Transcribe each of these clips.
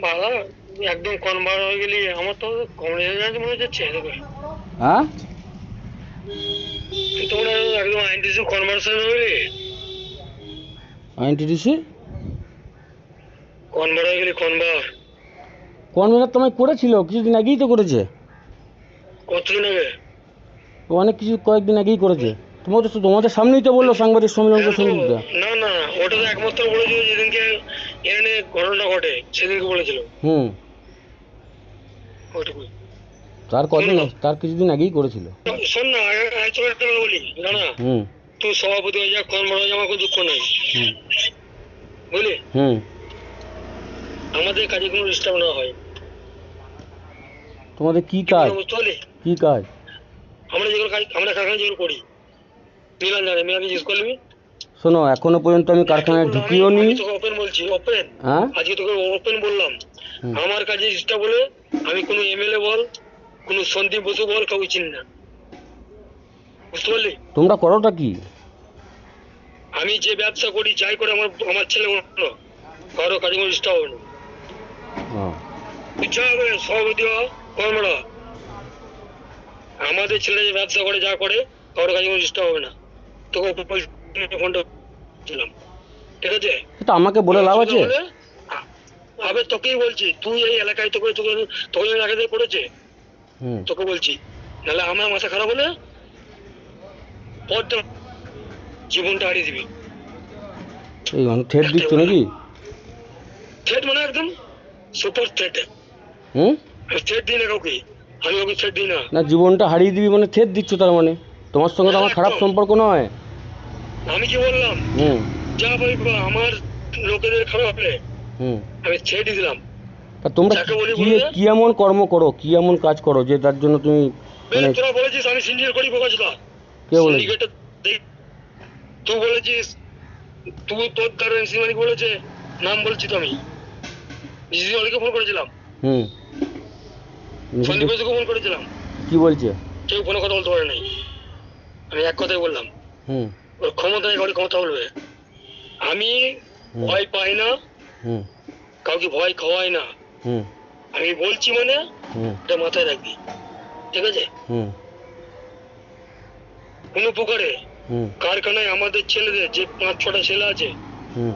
বাবা একদম কনভার্ট হয়ে গেলি আমার তো মনে হচ্ছে হ্যাঁ? একদম আইনটিসি? কনভার্ট গেলি কনভার্ট তোমায় করেছিল কিছুদিন আগেই তো করেছে। কতদিন আগে? অনেক কিছু কয়েকদিন আগেই করেছে। তোমাদের তো তোমাদের সামনেই তো বলল সাংবাদিক সঙ্গীতটা না না ওটা তো একমাত্র বলেছিল যেদিনকে ঘটনা ঘটে সেদিনকে বলেছিল। হুম। তার কদিন তার কিছুদিন আগেই করেছিল। শোন না তোকে একটা বলি না না? হুম। তুই সভাপতি হয়ে যা কনভার্ট হয়ে আমার কোনো দুঃখ নাই। হুম। বুঝলি? হুম। আমাদের কাজে কোনো ডিস্টার্ব না হয়। তোমাদের কি কাজ? কি কাজ? আমরা যেগুলো কাজ আমরা কারখানা যেগুলো করি। মিলান জানে মিলান জিজ্ঞেস করবি শোনো এখনও পর্যন্ত আমি কারখানায় ঢুকিও নি। ওপেন বলছি ওপেন হ্যাঁ? আজকে তোকে ওপেন বললাম। আমার কাজে ডিস্টার্ব বলে আমি কোনো এমএলএ বল কোনো সন্দীপ বসু বল কাউকে চিনি না। বুঝতে পারলি? তোমরা করোটা কি? আমি যে ব্যবসা করি যাই করে আমার আমার ছেলে অন্য কারও হবে না। যা হবে সভাপতি কর্মরা আমাদের ছেলে যে ব্যবসা করে যা করে কারও কাজে কোনো ডিস্টার্ব হবে না। তোকে ফোনটা দিলাম ঠিক আছে? সেটা আমাকে বলে লাভ আছে? তোকেই বলছি তুই এই এলাকায় তোকে তোকে তোকে করেছে? হুম। তোকে বলছি। নাহলে আমার মাথা খারাপ হলে পরটা জীবনটা হারিয়ে দিবি। এই মানে ঠেট দিচ্ছ নাকি? থ্রেট মানে একদম সুপার থ্রেট হুম? থ্রেট দিই না কাউকে। আমি ওকে থ্রেট দিই না। না জীবনটা হারিয়ে দিবি মানে ঠেট দিচ্ছ তার মানে। তোমার সঙ্গে তো আমার খারাপ সম্পর্ক নয়। আমি কি বললাম? হুম। যা ভাই আমার লোকেদের খারাপ হবে হুম। আমি ছেড়ে দিলাম। তা তোমরা বলি কি কি এমন কর্ম করো? কি এমন কাজ করো যে তার জন্য তুমি মানে তোরা বলেছিস আমি সিন্ডিকেট করি বোকাচোদা কে দেখ তুই বলেছিস তুই তোর দ্বারা সিমানি বলেছে নাম বলছি তো আমি। জিজি অলিকে ফোন করেছিলাম। হুম। সন্দীপ ঘোষকে ফোন করেছিলাম। কি বলছে? কেউ কোনো কথা বলতে পারে নাই। আমি এক কথাই বললাম। হুম। ওর ক্ষমতায় ঘরে কথা বলবে। আমি ভয় পাই না কাউকে ভয় খাওয়াই না। আমি বলছি মানে এটা মাথায় রাখবি। ঠিক আছে? কোনো প্রকারে কারখানায় আমাদের ছেলেদের যে পাঁচ ছটা ছেলে আছে হুম।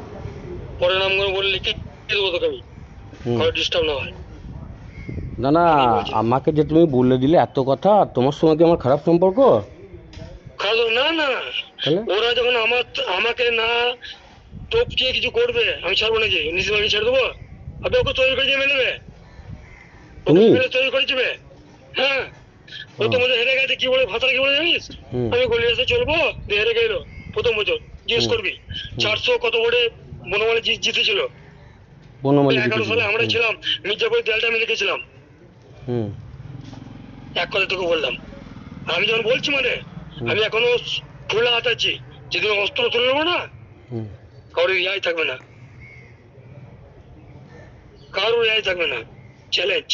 পরে নাম করে বলে লিখে দেবো তোকে আমি? কারও ডিস্টার্ব না হয়। না না আমাকে যে তুমি বলে দিলে এত কথা তোমার সঙ্গে কি আমার খারাপ সম্পর্ক? খাওয়া না না। ওরা যখন আমার আমাকে না টপকিয়ে কিছু করবে আমি ছাড়বো নাকি? নিজে বাড়ি ছেড়ে দেবো? আবে ওকে তৈরি করে তুমি? ওকে তৈরি করে দিবে। হ্যাঁ। ও তো মধ্যে হেরে গেছে কি বলে ভাতার কি বলে জানিস? আমি গলি চলবো দিয়ে হেরে গেল প্রথম বছর জিজ্ঞেস করবি। চারশো কত করে বনমালী জিতেছিল? বনমালী এগারো সালে আমরা ছিলাম মির্জাপুরের দেয়ালটা আমি লিখেছিলাম হুম। এক কথা তোকে বললাম। আমি যখন বলছি মানে। আমি এখনও খোলা হাত আছি। যেদিন অস্ত্র তুলে নেব না কারোর রেয়াই থাকবে না। কারোর রেয়াই থাকবে না। চ্যালেঞ্জ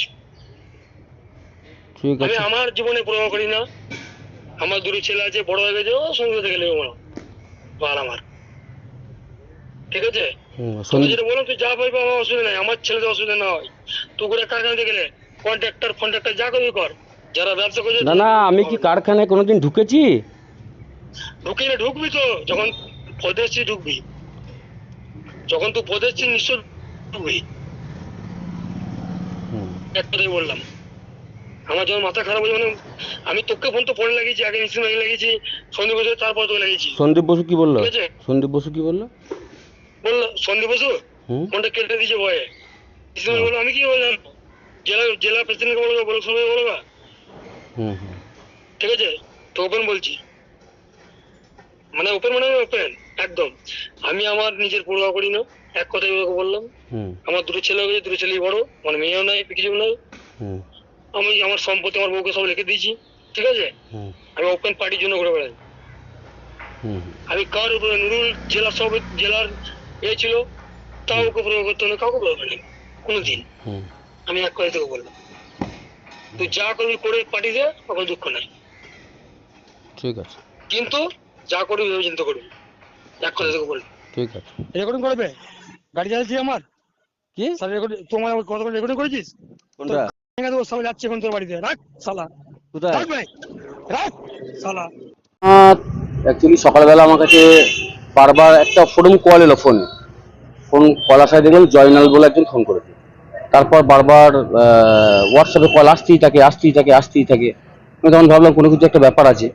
আমি আমার জীবনে প্রভাব করি না। আমার দুটো ছেলে আছে বড় হয়ে গেছে ও সঙ্গে থেকে নেব না। বাল আমার। ঠিক আছে? তুমি যেটা বললাম তুই যা পাইবে আমার অসুবিধা নাই। আমার ছেলেদের অসুবিধা না হয়। তুই করে কারখানাতে গেলে কন্ট্রাক্টর ফন্ট্রাক্টর যা করবি কর। যারা ব্যবসা করছে না না আমি কি কারখানায় কোনোদিন ঢুকেছি? ঢুকি না ঢুকবি তো যখন পদেশি ঢুকবি। যখন তুই পদেশি নিশ্চয় ঢুকবি। হুম। এক কথাই বললাম। আমার যখন মাথা খারাপ হয়ে যখন আমি তোকে ফোন তো পরে লাগিয়েছি আগে নিশ্চয় আগে লাগিয়েছি সন্দীপ বসু তারপর তোকে লাগিয়েছি। সন্দীপ বসু কি বলল? সন্দীপ বসু কি বলল? বলল সন্দীপ বসু ফোনটা কেটে দিয়েছে ভয়ে। আমি কি বলে জানব জেলা জেলা প্রেসিডেন্টকে বলব বলো সবাই বলবা? ঠিক আছে? তো ওপেন বলছি। মানে ওপেন মানে ওপেন একদম। আমি আমার নিজের পড়ুয়া করি না এক কথাই ওকে বললাম। আমার দুটো ছেলে হয়ে গেছে দুটো ছেলেই বড় মানে মেয়েও নাই কিছু নাই। আমি আমার সম্পত্তি আমার বউকে সব লিখে দিয়েছি ঠিক আছে? আমি ওপেন পার্টির জন্য ঘুরে বেড়াই। হুম আমি কার উপরে নুরুল জেলা সব জেলার এ ছিল তাও ওকে প্রয়োগ করতে না কাউকে করিনি কোনোদিন। আমি এক কথা তোকে বললাম। তুই যা করবি করে পাঠিয়ে দে আমার দুঃখ নাই। ঠিক আছে। কিন্তু যা করবি ভেবে চিন্তা করবি এক কথা তোকে বললাম ঠিক আছে। রেকর্ডিং করবে? গাড়ি চালাচ্ছি আমার? কি? স্যার রেকর্ড তোমার কত রেকর্ডিং করেছিস? কোনটা? ঠিক আছে যাচ্ছে এখন তোর বাড়িতে। রাখ শালা। কোথায়? রাখ ভাই রাখ শালা। অ্যাকচুয়ালি সকালবেলা আমার কাছে বারবার একটা ফোন কল এলো ফোনে ফোন কল আসায় দেখলাম জয়নাল বলে একজন ফোন করেছে। তারপর বারবার হোয়াটসঅ্যাপে কল আসতেই থাকে আসতেই থাকে আসতেই থাকে। আমি তখন ভাবলাম কোনো কিছু একটা ব্যাপার আছে।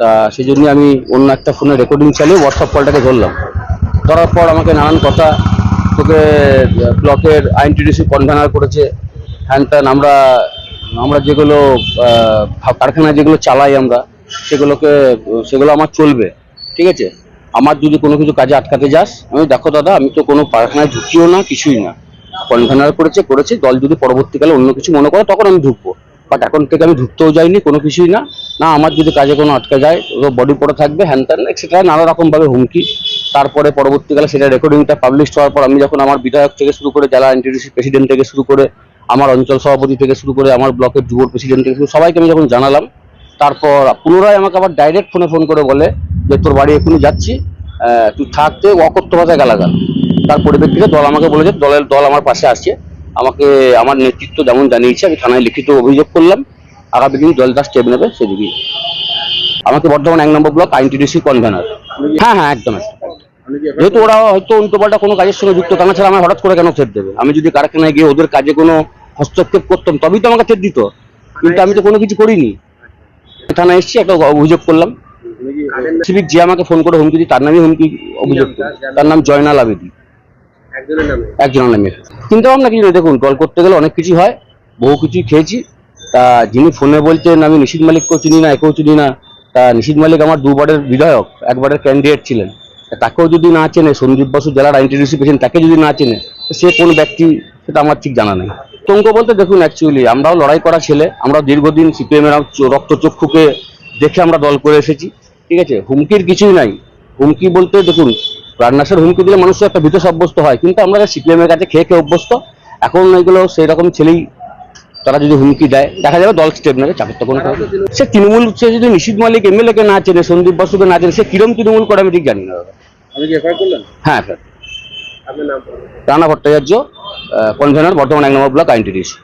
তা সেই জন্য আমি অন্য একটা ফোনে রেকর্ডিং চালিয়ে হোয়াটসঅ্যাপ কলটাকে ধরলাম। ধরার পর আমাকে নানান কথা, তোকে ব্লকের আইনটিডিসি কনভেনার করেছে। হ্যান ত্যান, আমরা আমরা যেগুলো কারখানায় যেগুলো চালাই আমরা, সেগুলোকে, সেগুলো আমার চলবে। ঠিক আছে? আমার যদি কোনো কিছু কাজে আটকাতে যাস, আমি দেখো দাদা, আমি তো কোনো কারখানায় ঢুকিও না, কিছুই না। কনভেনার করেছে করেছে, দল যদি পরবর্তীকালে অন্য কিছু মনে করে, তখন আমি ঢুকবো। বাট এখন থেকে আমি ঢুকতেও যাইনি, কোনো কিছুই না। না, আমার যদি কাজে কোনো আটকে যায়, তো বডি পড়ে থাকবে হ্যান ত্যান এক্সেট্রা নানা রকমভাবে হুমকি। তারপরে পরবর্তীকালে সেটা রেকর্ডিংটা পাবলিশ হওয়ার পর আমি যখন আমার বিধায়ক থেকে শুরু করে, জেলা এনটিডিসি প্রেসিডেন্ট থেকে শুরু করে, আমার অঞ্চল সভাপতি থেকে শুরু করে, আমার ব্লকের যুব প্রেসিডেন্ট থেকে শুরু, সবাইকে আমি যখন জানালাম, তারপর পুনরায় আমাকে আবার ডাইরেক্ট ফোনে ফোন করে বলে যে, তোর বাড়ি এখনই যাচ্ছি তুই থাকতে অকথ্য ভাষায় গালাগাল। তার পরিপ্রেক্ষিতে দল আমাকে বলেছে দলের দল আমার পাশে আসছে আমাকে আমার নেতৃত্ব যেমন জানিয়েছে আমি থানায় লিখিত অভিযোগ করলাম। আগামী দিন দল তার স্টেপ নেবে সেদিকেই আমাকে বর্ধমান এক নম্বর ব্লক আইনটিডিসি কনভেনার হ্যাঁ হ্যাঁ একদম। যেহেতু ওরা হয়তো উল্টোপাল্টা কোনো কাজের সঙ্গে যুক্ত তা ছাড়া আমার হঠাৎ করে কেন থ্রেট দেবে? আমি যদি কারখানায় গিয়ে ওদের কাজে কোনো হস্তক্ষেপ করতাম তবেই তো আমাকে থ্রেট দিত। কিন্তু আমি তো কোনো কিছু করিনি। থানায় এসেছি একটা অভিযোগ করলাম। সিভিক যে আমাকে ফোন করে হুমকি দিই তার নামে হুমকি অভিযোগ। তার নাম জয়নাল আবেদি। একজনের নামে? চিন্তা ভাবনা কিছু দেখুন কল করতে গেলে অনেক কিছু হয়। বহু কিছুই খেয়েছি। তা যিনি ফোনে বলছেন, আমি নিশিত মালিককেও চিনি না, একেও চিনি না। তা নিশিত মালিক আমার দুবারের বিধায়ক, একবারের ক্যান্ডিডেট ছিলেন। তাকেও যদি না চেনে, সন্দীপ বসু জেলার আইনটিডিসি পেয়েছেন, তাকে যদি না চেনে সে কোন ব্যক্তি সেটা আমার ঠিক জানা নেই। আতঙ্ক বলতে দেখুন অ্যাকচুয়ালি আমরাও লড়াই করা ছেলে। আমরা দীর্ঘদিন সিপিএমের রক্তচক্ষুকে দেখে আমরা দল করে এসেছি। ঠিক আছে? হুমকির কিছুই নাই। হুমকি বলতে দেখুন প্রাণনাশের হুমকি দিলে মানুষ একটা ভীত সাব্যস্ত হয়। কিন্তু আমরা সিপিএম এর কাছে খেয়ে খেয়ে অভ্যস্ত। এখন এগুলো সেই রকম ছেলেই তারা যদি হুমকি দেয় দেখা যাবে দল স্টেপ নেবে চাপের তো কোনো সে তৃণমূল সে যদি নিশিত মালিক এমএলএ কে না চেনে সন্দীপ বসুকে না চেনে সে কিরম তৃণমূল করে আমি ঠিক জানি না। হ্যাঁ স্যার রানা ভট্টাচার্য কনভেনার বর্তমান এক নম্বর ব্লক আইনটিডিসি